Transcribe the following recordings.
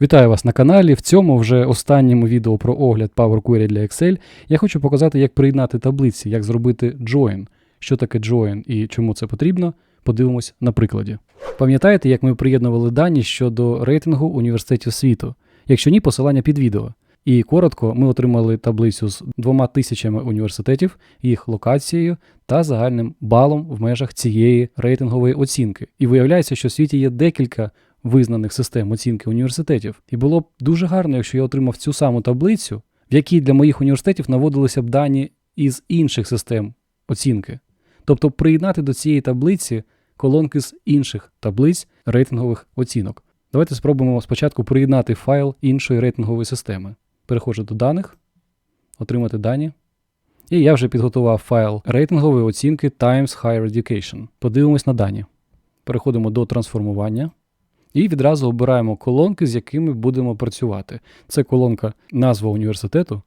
Вітаю вас на каналі. В цьому вже останньому відео про огляд Power Query для Excel я хочу показати, як приєднати таблиці, як зробити join. Що таке join і чому це потрібно, подивимось на прикладі. Пам'ятаєте, як ми приєднували дані щодо рейтингу університетів світу? Якщо ні, посилання під відео. І коротко, ми отримали таблицю з двома тисячами університетів, їх локацією та загальним балом в межах цієї рейтингової оцінки. І виявляється, що в світі є декілька визнаних систем оцінки університетів. І було б дуже гарно, якщо я отримав цю саму таблицю, в якій для моїх університетів наводилися б дані із інших систем оцінки. Тобто приєднати до цієї таблиці колонки з інших таблиць рейтингових оцінок. Давайте спробуємо спочатку приєднати файл іншої рейтингової системи. Переходжу до даних, отримати дані. І я вже підготував файл рейтингової оцінки Times Higher Education. Подивимось на дані. Переходимо до трансформування. І відразу обираємо колонки, з якими будемо працювати. Це колонка назва університету.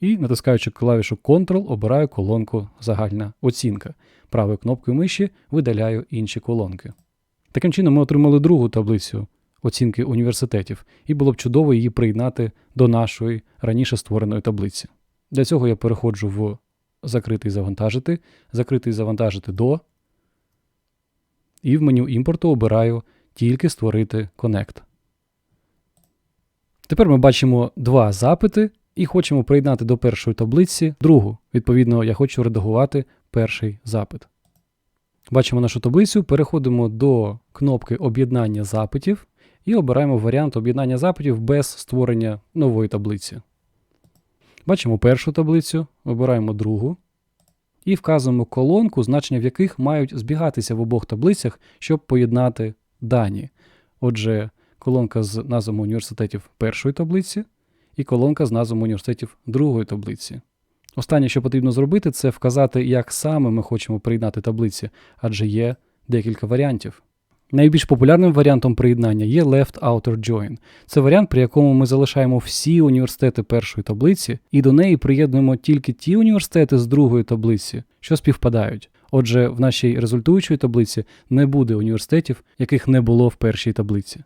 І натискаючи клавішу Ctrl, обираю колонку Загальна оцінка. Правою кнопкою миші видаляю інші колонки. Таким чином, ми отримали другу таблицю оцінки університетів, і було б чудово її приєднати до нашої раніше створеної таблиці. Для цього я переходжу в закритий завантажити, закритий завантажити до, і в меню імпорту обираю тільки створити Connect. Тепер ми бачимо два запити і хочемо приєднати до першої таблиці другу. Відповідно, я хочу редагувати перший запит. Бачимо нашу таблицю, переходимо до кнопки об'єднання запитів і обираємо варіант об'єднання запитів без створення нової таблиці. Бачимо першу таблицю, обираємо другу і вказуємо колонку, значення в яких мають збігатися в обох таблицях, щоб поєднати дані. Отже, колонка з назвами університетів першої таблиці і колонка з назвами університетів другої таблиці. Останнє, що потрібно зробити, це вказати, як саме ми хочемо приєднати таблиці, адже є декілька варіантів. Найбільш популярним варіантом приєднання є Left Outer Join. Це варіант, при якому ми залишаємо всі університети першої таблиці, і до неї приєднуємо тільки ті університети з другої таблиці, що співпадають. Отже, в нашій результуючій таблиці не буде університетів, яких не було в першій таблиці.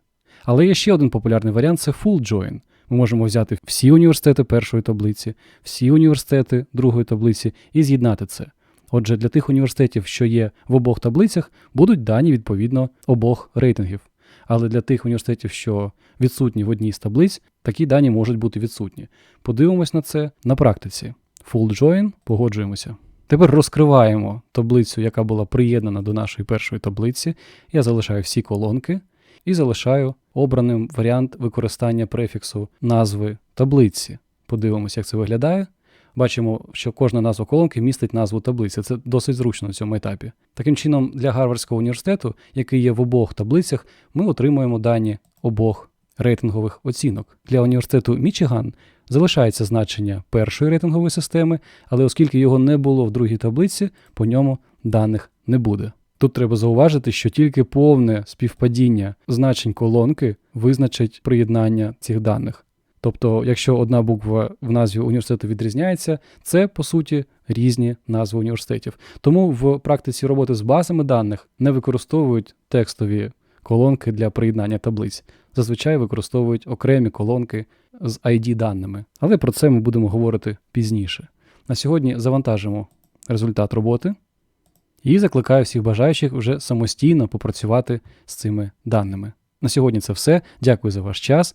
Але є ще один популярний варіант це Full Join. Ми можемо взяти всі університети першої таблиці, всі університети другої таблиці і з'єднати це. Отже, для тих університетів, що є в обох таблицях, будуть дані відповідно обох рейтингів. Але для тих університетів, що відсутні в одній з таблиць, такі дані можуть бути відсутні. Подивимось на це на практиці. Full join, погоджуємося. Тепер розкриваємо таблицю, яка була приєднана до нашої першої таблиці. Я залишаю всі колонки і залишаю обраним варіант використання префіксу назви таблиці. Подивимося, як це виглядає. Бачимо, що кожна назва колонки містить назву таблиці. Це досить зручно на цьому етапі. Таким чином, для Гарвардського університету, який є в обох таблицях, ми отримуємо дані обох рейтингових оцінок. Для університету Мічиган залишається значення першої рейтингової системи, але оскільки його не було в другій таблиці, по ньому даних не буде. Тут треба зауважити, що тільки повне співпадіння значень колонки визначить приєднання цих даних. Тобто, якщо одна буква в назві університету відрізняється, це по суті різні назви університетів. Тому в практиці роботи з базами даних не використовують текстові колонки для приєднання таблиць. Зазвичай використовують окремі колонки з ID даними. Але про це ми будемо говорити пізніше. На сьогодні завантажимо результат роботи і закликаю всіх бажаючих вже самостійно попрацювати з цими даними. На сьогодні це все. Дякую за ваш час.